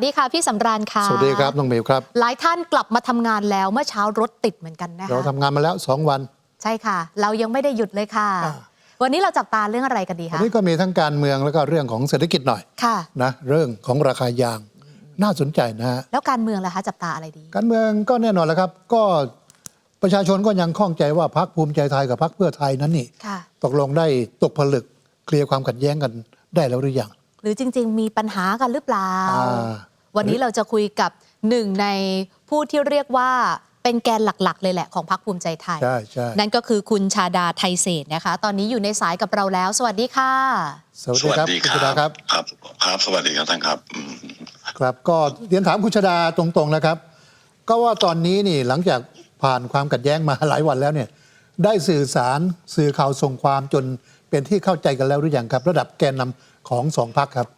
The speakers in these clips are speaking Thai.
สวัสดีค่ะพี่สำราญค่ะ สวัสดีครับน้องเมวครับ หลายท่านกลับมาทำงานแล้วเมื่อเช้ารถติดเหมือนกันนะคะเราทำงานมาแล้ว 2 วัน ใช่ค่ะ เรายังไม่ได้หยุดเลยค่ะอ่าวันนี้เราจับตาเรื่องอะไรกันดีวันคะนี้ก็มีทั้งการเมืองแล้วก็เรื่องของเศรษฐกิจหน่อยค่ะนะเรื่องของราคายางน่าสนใจนะฮะแล้วการเมืองล่ะคะจับตาอะไรดี การเมืองก็แน่นอนแล้วครับ ก็ประชาชนก็ยังข้องใจว่าพรรคภูมิใจไทยกับพรรคเพื่อไทยนั้นนี่ค่ะตกลงได้ตกผลึกเคลียร์ความขัดแย้งกันได้แล้วหรือยังหรือจริง ๆ มีปัญหากันหรือเปล่าอ่า วันนี้เราจะคุยกับหนึ่งในผู้ที่เรียกว่าเป็นแกนหลักๆ เลยแหละของพรรคภูมิใจไทย ใช่ใช่นั่นก็คือคุณชาดาไทยเศรษฐ์นะคะ ตอนนี้อยู่ในสายกับเราแล้ว สวัสดีค่ะ สวัสดีครับคุณชดาครับ ครับ ครับ สวัสดีครับท่านครับอืมครับ ก็เรียนถามคุณชดาตรงๆนะครับ ก็ว่าตอนนี้นี่หลังจากผ่านความขัดแย้งมาหลายวันแล้วเนี่ย ได้สื่อสารสื่อข่าวส่งความจนเป็นที่เข้าใจกันแล้วหรือยังครับ ระดับแกนนำของสองพรรคครับ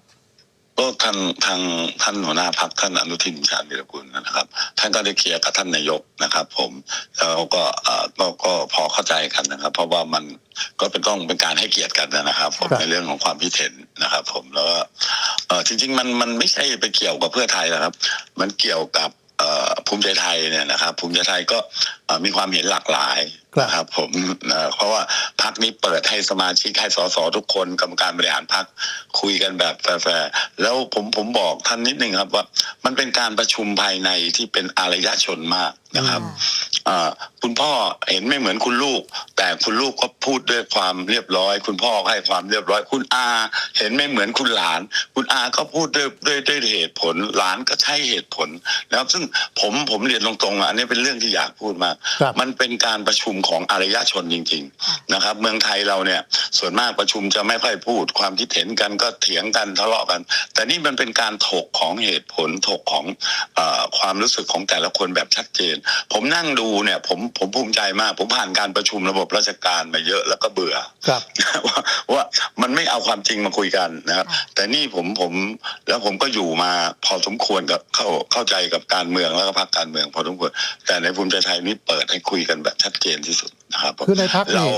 ก็ทางทางท่านหัวหน้าพักท่านอนุทินชาญวิรกุลนะครับ ท่านก็ได้เคลียร์กับท่านนายกนะครับ ผมแล้วก็เอ่อก็ก็พอเข้าใจกันนะครับ เพราะว่ามันก็เป็นต้องเป็นการให้เกียรติกันนะครับ ผมครับในเรื่องของความคิดเห็นนะครับ ผมแล้วก็เอ่อจริง ๆ มันมันไม่ใช่ไปเกี่ยวกับเพื่อไทยนะครับ มันเกี่ยวกับเอ่อ ภูมิใจไทยเนี่ยนะครับ ภูมิใจไทยก็เอ่อมีความเห็นหลากหลายครับนะครับ ผมเอ่อเพราะว่าพักนี้เปิดให้สมาชิกให้สสทุกคนกรรมการบริหารพักคุยกันแบบแฟร์ๆแล้วผมผมบอกท่านนิดนึงครับว่า มันเป็นการประชุมภายในที่เป็นอารยชนมาก นะครับอ่าคุณพ่อเห็นไม่เหมือนคุณลูก แต่คุณลูกก็พูดด้วยความเรียบร้อย คุณพ่อก็ให้ความเรียบร้อย คุณอา เห็นไม่เหมือนคุณหลาน คุณอาก็พูดด้วยด้วยด้วยเหตุผล หลานก็ใช้เหตุผลนะครับ ซึ่งผมผมเรียนตรงๆอะอันนี้เป็นเรื่องที่อยากพูดมากครับมันเป็นการประชุมของอารยชนจริงค่ะๆนะครับ เมืองไทยเราเนี่ยส่วนมากประชุมจะไม่ค่อยพูด ความคิดเห็นกันก็เถียงกันทะเลาะกัน แต่นี่มันเป็นการถกของเหตุผลถกของเออความรู้สึกของแต่ละคนแบบชัดเจนผมนั่งดูเนี่ยผมผมภูมิใจมาก ผมผ่านการประชุมระบบราชการมาเยอะแล้วก็เบื่อครับว่าว่ามันไม่เอาความจริงมาคุยกันนะครับค่ะแต่นี่ผมผมแล้วผมก็อยู่มาพอสมควรกับเข้าเข้าใจกับการเมืองแล้วก็พรรคการเมืองพอสมควร แต่ในภูมิใจไทยนี่เปิดให้คุยกันแบบชัดเจนที่สุดนะครับผมคือในพรรคเรานี่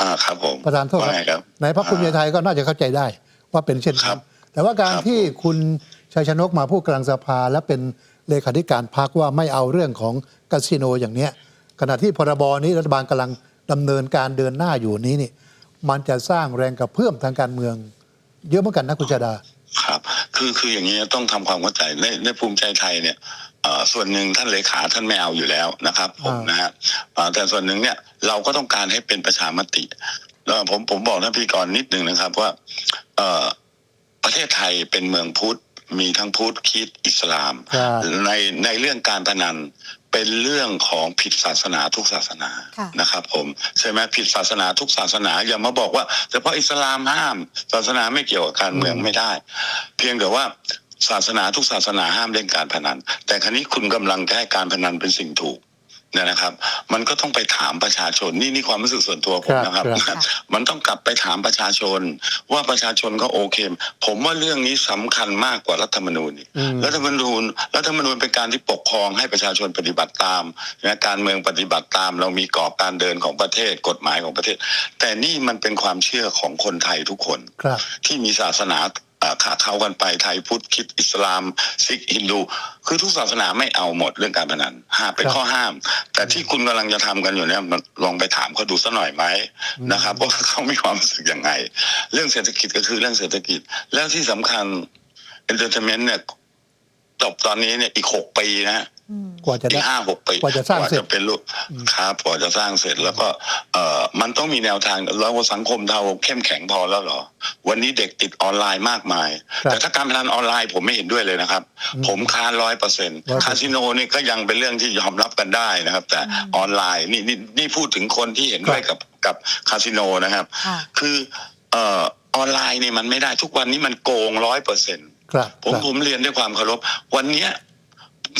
อ่าครับผมประธานโทษว่าคไงรับครับในพรรคภูมิใจไทยก็น่าจะเข้าใจได้ว่าเป็นเช่นครันั้นบแต่ว่าการครับที่คุณชัยชนกมาพูดกลางสภาและเป็น เลขาธิการพรรคว่าไม่เอาเรื่องของคาสิโนอย่างเนี้ยขณะที่พรบนี้รัฐบาลกำลังดำเนินการเดินหน้าอยู่นี้นี่ มันจะสร้างแรงกระเพื่อมทางการเมือง เยอะเหมือนกันนะคุณชาดา ครับ คือคืออย่างนี้ต้องทำความเข้าใจในในภูมิใจไทยเนี่ยเอ่อส่วนหนึ่งท่านเลขาท่านไม่เอาอยู่แล้วนะครับผมอ่านนะฮะเอ่อแต่ส่วนหนึ่งเนี่ยเราก็ต้องการให้เป็นประชามติแล้วผมผมบอกท่านพิธีกรนิดหนึ่งนะครับว่าเอ่อประเทศไทยเป็นเมืองพุทธ มีทั้งพุทธคริดอิสลาม ครับ ในในเรื่องการพนันเป็นเรื่องของผิดศาสนาทุกศาสนาค่ะ นะครับ ผมใช่ไหมผิดศาสนาทุกศาสนาอย่ามาบอกว่าเฉพาะอิสลามห้าม ศาสนาไม่เกี่ยวกับการเมืองอืมไม่ได้ เพียงแต่ว่าศาสนาทุกศาสนาห้ามเล่นการพนัน แต่ครั้นี้คุณกำลังจะให้การพนันเป็นสิ่งถูก เนี่ยนะครับ มันก็ต้องไปถามประชาชนนี่นี่ความรู้สึกส่วนตัวผมนะครับ ครับ มันต้องกลับไปถามประชาชน ว่าประชาชนเขาโอเคผมว่าเรื่องนี้สำคัญมากกว่ารัฐธรรมนูญอีก อืม รัฐธรรมนูญรัฐธรรมนูญเป็นการที่ปกครองให้ประชาชนปฏิบัติตามนะการเมืองปฏิบัติตาม เรามีกรอบการเดินของประเทศกฎหมายของประเทศ แต่นี่มันเป็นความเชื่อของคนไทยทุกคน ครับ ที่มีศาสนาเอ่อ ขาเข้ากันไปไทยพุทธคริดอิสลามซิกฮินดูคือทุกศาสนาไม่เอาหมดเรื่องการพนันห้ามเป็นครับข้อห้าม แต่ที่คุณกำลังจะทำกันอยู่เนี่ยมันลองไปถามเขาดูสักหน่อยไหมอืมนะครับว่าเขามีความรู้สึกยังไง เรื่องเศรษฐกิจก็คือเรื่องเศรษฐกิจ แล้วที่สำคัญเอนเตอร์เทนเมนต์เนี่ยจบตอนนี้เนี่ยอีกหกปีนะอืม กว่าจะอีได้กห้าหกปีกว่าจะสร้างเสร็จเป็นลูกอืมครับกว่าจะสร้างเสร็จแล้วก็ เอ่อมันต้องมีแนวทางแล้วสังคมเราเข้มแข็งพอแล้วเหรอ วันนี้เด็กติดออนไลน์มากมายครับแต่ถ้าการพนันออนไลน์ผมไม่เห็นด้วยเลยนะครับอืมผมค้านร้อยเปอร์เซ็นต์100%คาสิโนนี่ก็ยังเป็นเรื่องที่ยอมรับกันได้นะครับ แต่อืมออนไลน์นี่นี่นี่พูดถึงคนที่เห็นด้วยกับกับคาสิโนนะครับค่ะคือ เอ่อออนไลน์นี่มันไม่ได้ทุกวันนี้มันโกงร้อยเปอร์เซ็นต์ครับผมครับผมเรียนด้วยความเคารพวันเนี้ย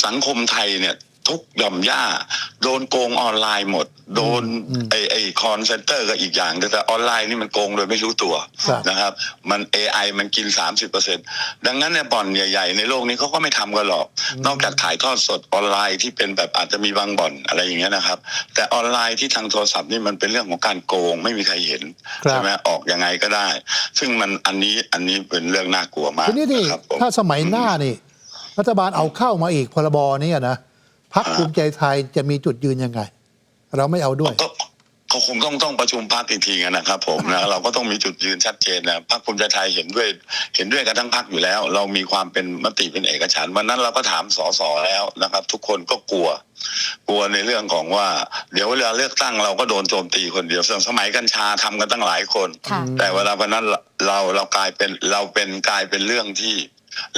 สังคมไทยเนี่ย ทุกหย่อมย่า โดนโกงออนไลน์หมด โดนอืมไอไอคอนเซนเตอร์ก็อีกอย่างแต่ออนไลน์นี่มันโกงโดยไม่รู้ตัวครับ นะครับ มัน AI มันกิน 30%ดังนั้นเนี่ยบ่อนใหญ่ ๆ ในโลกนี้เขาก็ไม่ทำกันหรอกอืมนอกจากถ่ายทอดสดออนไลน์ที่เป็นแบบอาจจะมีบางบ่อนอะไรอย่างเงี้ยนะครับ แต่ออนไลน์ที่ทางโทรศัพท์นี่มันเป็นเรื่องของการโกงไม่มีใครเห็นครับ ใช่ไหมออกยังไงก็ได้ ซึ่งมันอันนี้อันนี้เป็นเรื่องน่ากลัวมากทีนี้ที่นะครับผม ถ้าสมัยหน้านี่ รัฐบาลเอาเข้ามาอีกพรบนี้อะนะพักภูมิใจไทยจะมีจุดยืนยังไง เราไม่เอาด้วยก็ก็คงต้องต้องประชุมพักอีกทีนะครับผมนะเราก็ต้องมีจุดยืนชัดเจนนะพักภูมิใจไทยเห็นด้วย เห็นด้วยกันทั้งพักอยู่แล้ว เรามีความเป็นมติเป็นเอกฉันท์วันนั้นเราก็ถามสสแล้วนะครับ ทุกคนก็กลัว กลัวในเรื่องของว่า เดี๋ยวเวลาเลือกตั้งเราก็โดนโจมตีคนเดียวส่วนสมัยกัญชาทำกันตั้งหลายคนค่ะแต่เวลาวันนั้นเราเรากลายเป็นเราเป็นกลายเป็นเรื่องที่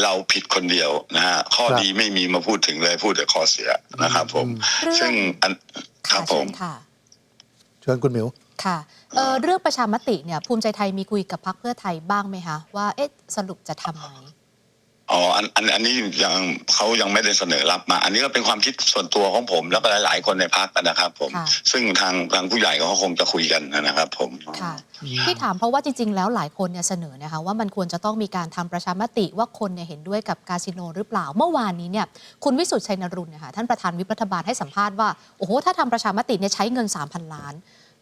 เราผิดคนเดียวนะฮะข้อครับดีไม่มีมาพูดถึงเลยพูดแต่ข้อเสียนะครับ ผมเรื่องซึ่งอันคค่ะรับผเชิมญค่ะเชิญคุณหมิวค่ะเอ่อเรื่องประชามติเนี่ยภูมิใจไทยมีคุยกับพรรคเพื่อไทยบ้างไหมคะว่าเอ๊ะสรุปจะทำไหม อ๋ออันอันอันนี้ยังเขายังไม่ได้เสนอรับมา อันนี้ก็เป็นความคิดส่วนตัวของผม แล้วก็หลาย ๆ คนในพักนะครับผม ค่ะ ซึ่งทางทางผู้ใหญ่เขาคงจะคุยกันนะครับผม ค่ะที่ถามเพราะว่าจริง ๆ แล้วหลายคนเนี่ยเสนอนะคะว่ามันควรจะต้องมีการทำประชามติว่าคนเนี่ยเห็นด้วยกับคาสิโนหรือเปล่าเมื่อวานนี้เนี่ยคุณวิสุทธิ์ชัยนรุนเนี่ยค่ะท่านประธานวิปรัฐบาลให้สัมภาษณ์ว่าโอ้โหถ้าทำประชามติเนี่ยใช้เงิน 3,000 ล้าน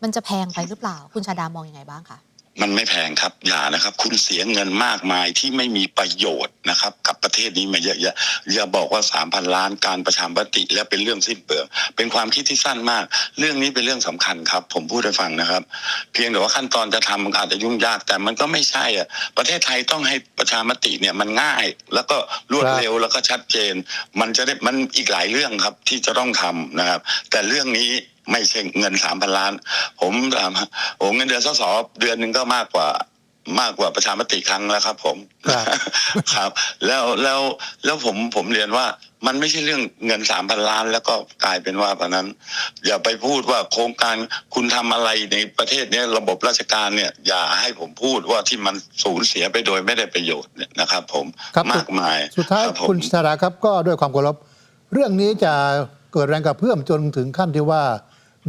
มันจะแพงไปหรือเปล่า คุณชาดามองยังไงบ้างคะ มันไม่แพงครับอย่านะครับ คุณเสียเงินมากมายที่ไม่มีประโยชน์นะครับ กับประเทศนี้มาเยอะๆอย่าบอกว่าสามพันล้านการประชามติแล้วเป็นเรื่องสิ้นเปลืองเป็นความคิดที่สั้นมาก เรื่องนี้เป็นเรื่องสำคัญครับ ผมพูดให้ฟังนะครับ เพียงแต่ว่าขั้นตอนจะทำมันอาจจะยุ่งยากแต่มันก็ไม่ใช่อะประเทศไทยต้องให้ประชามติเนี่ยมันง่าย แล้วก็รวดเร็วแล้วก็ชัดเจน มันจะได้มันอีกหลายเรื่องครับที่จะต้องทำนะครับ แต่เรื่องนี้ ไม่ใช่เงินสามพันล้าน ผมถามโอ้เงินเดือนสสเดือนหนึ่งก็มากกว่ามากกว่าประชามติครั้งแล้วครับ ผมครับครับ แล้วแล้วแล้วผมผมเรียนว่ามันไม่ใช่เรื่องเงินสามพันล้าน แล้วก็กลายเป็นว่าเพราะนั้น อย่าไปพูดว่าโครงการคุณทำอะไรในประเทศเนี้ยระบบราชการเนี่ย อย่าให้ผมพูดว่าที่มันสูญเสียไปโดยไม่ได้ประโยชน์เนี่ยนะครับ ผมครับมากมาย สุดท้ายรับผมคุณชาดาครับก็ด้วยความเคารพเรื่องนี้จะเกิดแรงกระเพื่อมจนถึงขั้นที่ว่า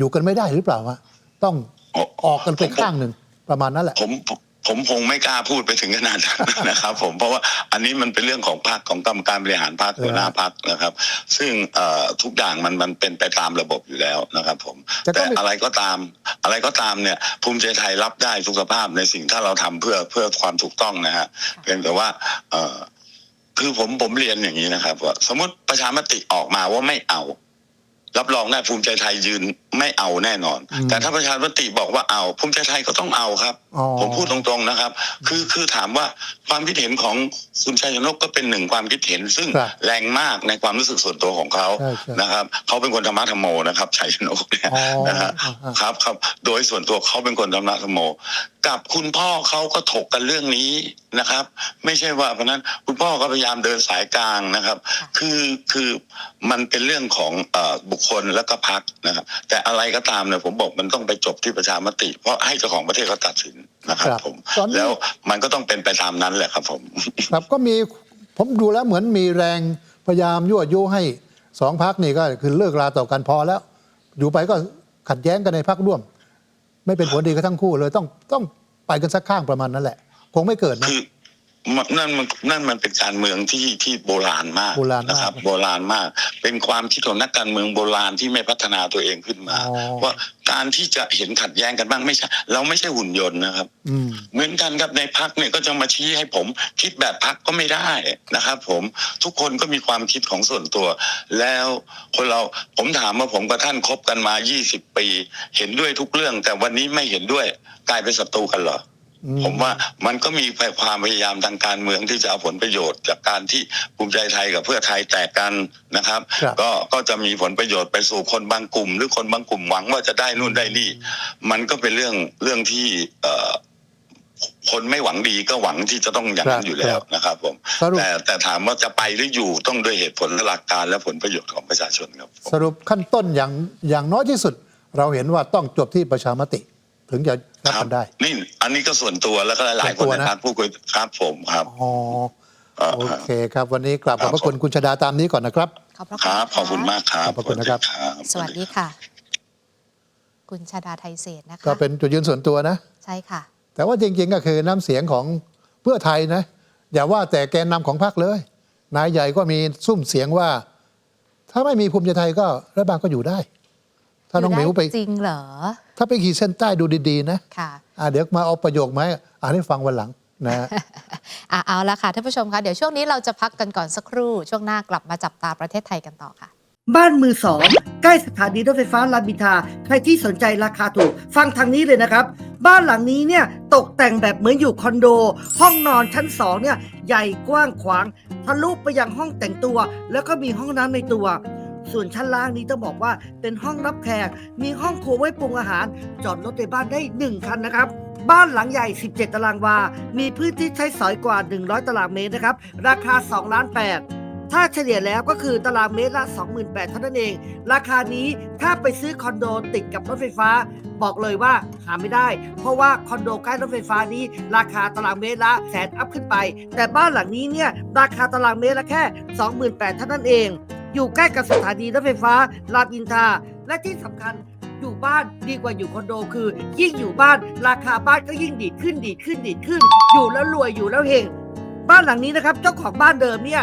อยู่กันไม่ได้หรือเปล่าฮะต้องออกกันไปข้างหนึ่งประมาณนั้นแหละผมผมผมคงไม่กล้าพูดไปถึงขนาดนั้นนะครับ ผมเพราะว่าอันนี้มันเป็นเรื่องของพรรคของกรรมการบริหารพรรคเออหัวหน้าพรรคนะครับ ซึ่งเอ่อทุกอย่างมันมันเป็นไปตามระบบอยู่แล้วนะครับ ผม แต่ก็แต่ไม่อะไรก็ตาม อะไรก็ตามเนี่ย ภูมิใจไทยรับได้ทุกสภาพในสิ่งถ้าเราทำเพื่อเพื่อความถูกต้องนะฮะเพียงแต่ว่าเอ่อคือผมผมเรียนอย่างนี้นะครับว่าสมมติประชามติออกมาว่าไม่เอา รับรองได้ภูมิใจไทยยืนไม่เอาแน่นอนอืมแต่ถ้าประชามติบอกว่าเอาภูมิใจไทยก็ต้องเอาครับอ๋อผมพูดตรงๆนะครับ คือคือถามว่าความคิดเห็นของคุณชัยชนกก็เป็นหนึ่งความคิดเห็น ซึ่งครับแรงมากในความรู้สึกส่วนตัวของเขาใช่ใช่นะครับ เขาเป็นคนธรรมะธรรมโมนะครับชัยชนกเนี่ยอ๋อนะฮะอ่าอ่าครับครับโดยส่วนตัวเขาเป็นคนธรรมะธรรมโมกับคุณพ่อเขาก็ถกกันเรื่องนี้นะครับ ไม่ใช่ว่าเพราะฉะนั้นคุณพ่อก็พยายามเดินสายกลางนะครับค่ะคือคือมันเป็นเรื่องของเอ่อบุคคลและก็พักนะครับ แต่อะไรก็ตามเนี่ยผมบอกมันต้องไปจบที่ประชามติ เพราะให้เจ้าของประเทศเขาตัดสินนะครับครับผมตอนนี้แล้วมันก็ต้องเป็นไปตามนั้นแหละครับผมครับก็มีผมดูแล้วเหมือนมีแรงพยายามยั่วยุให้สองพักนี่ก็คือเลิกราต่อกันพอแล้ว อยู่ไปก็ขัดแย้งกันในพักร่วม ไม่เป็นผลดีกับทั้งคู่เลยต้องต้องไปกันสักข้างประมาณนั้นแหละ คงไม่เกิดนะคือ มันนั่นมันนั่นมันเป็นการเมืองที่ที่โบราณมากโบราณมากนะครับ โบราณมาก เป็นความคิดของนักการเมืองโบราณที่ไม่พัฒนาตัวเองขึ้นมา อ๋อ ว่าการที่จะเห็นขัดแย้งกันบ้างไม่ใช่ เราไม่ใช่หุ่นยนต์นะครับ อืม เหมือนกันครับในพักเนี่ยก็จะมาชี้ให้ผมคิดแบบพักก็ไม่ได้นะครับ ผมทุกคนก็มีความคิดของส่วนตัว แล้วคนเราผมถามว่าผมกับท่านคบกันมา 20 ปี เห็นด้วยทุกเรื่อง แต่วันนี้ไม่เห็นด้วยกลายเป็นศัตรูกันเหรออืม ผมว่ามันก็มีความพยายามทางการเมืองที่จะเอาผลประโยชน์จากการที่ภูมิใจไทยกับเพื่อไทยแตกกันนะครับครับ ก็ก็จะมีผลประโยชน์ไปสู่คนบางกลุ่ม หรือคนบางกลุ่มหวังว่าจะได้นู่นได้นี่ มันก็เป็นเรื่องเรื่องที่เอ่อคนไม่หวังดีก็หวังที่จะต้องอย่างนั้นอยู่แล้วนะครับ ผมสรุปแต่แต่ถามว่าจะไปหรืออยู่ต้องด้วยเหตุผลและหลักการและผลประโยชน์ของประชาชนครับผมสรุปขั้นต้นอย่างอย่างน้อยที่สุด เราเห็นว่าต้องจบที่ประชามติ ถึงจะรับกันได้ นี่อันนี้ก็ส่วนตัวแล้วก็หลายๆคส่วนตัวนในนะพักผู้คุยครับผมครับอ๋อเอ่อโอเคครับ วันนี้กลับขอบพระคุณคุณชดาตามนี้ก่อนนะครับขอบพระคคุณรับนะะขอบคุณมากครับขอบพระคุณนะครับ สวัสดีค่ะ คุณชาดาไทยเศรษฐ์นะคะก็เป็นจุดยืนส่วนตัวนะ ใช่ค่ะ แต่ว่าจริง ๆ ก็คือน้ำเสียงของเพื่อไทยนะ อย่าว่าแต่แกนนำของพรรคเลย นายใหญ่ก็มีซุ่มเสียงว่า ถ้าไม่มีภูมิใจไทยก็รัฐบาลก็อยู่ได้ ถ้าน้องหมิวไปจริงเหรอ ถ้าไปขีดเส้นใต้ดูดีๆนะค่ะอะเดี๋ยวมาเอาประโยคไหมาอ่านให้ฟังวันหลังนะอะเอาละค่ะท่านผู้ชมคะเดี๋ยวช่วงนี้เราจะพักกันก่อนสักครู่ ช่วงหน้ากลับมาจับตาประเทศไทยกันต่อค่ะ บ้านมือสองใกล้สถานีรถไฟฟ้ารามอินทราใครที่สนใจราคาถูก ฟังทางนี้เลยนะครับ บ้านหลังนี้เนี่ยตกแต่งแบบเหมือนอยู่คอนโด ห้องนอนชั้นสองเนี่ยใหญ่กว้างขวางทะลุไปยังห้องแต่งตัว แล้วก็มีห้องน้ำในตัว ส่วนชั้นล่างนี้ต้องบอกว่าเป็นห้องรับแขก มีห้องครัวไว้ปรุงอาหาร จอดรถในบ้านได้ 1 คันนะครับบ้านหลังใหญ่ 17 ตารางวา มีพื้นที่ใช้สอยกว่า 100 ตารางเมตรนะครับ ราคา 2 ล้าน 8 ถ้าเฉลี่ยแล้วก็คือตารางเมตรละ 28,000เท่านั้นเอง ราคานี้ถ้าไปซื้อคอนโดติดกับรถไฟฟ้า บอกเลยว่าหาไม่ได้ เพราะว่าคอนโดใกล้รถไฟฟ้านี้ ราคาตารางเมตรละแสนอัพขึ้นไป แต่บ้านหลังนี้เนี่ยราคาตารางเมตรละแค่ 28,000เท่านั้นเอง อยู่ใกล้กับสถานีรถไฟฟ้ารามอินทราและที่สำคัญอยู่บ้านดีกว่าอยู่คอนโดคือ ยิ่งอยู่บ้านราคาบ้านก็ยิ่งดีดขึ้นดีดขึ้นดีดขึ้น อยู่แล้วรวยอยู่แล้วเฮงบ้านหลังนี้นะครับ เจ้าของบ้านเดิมเนี่ย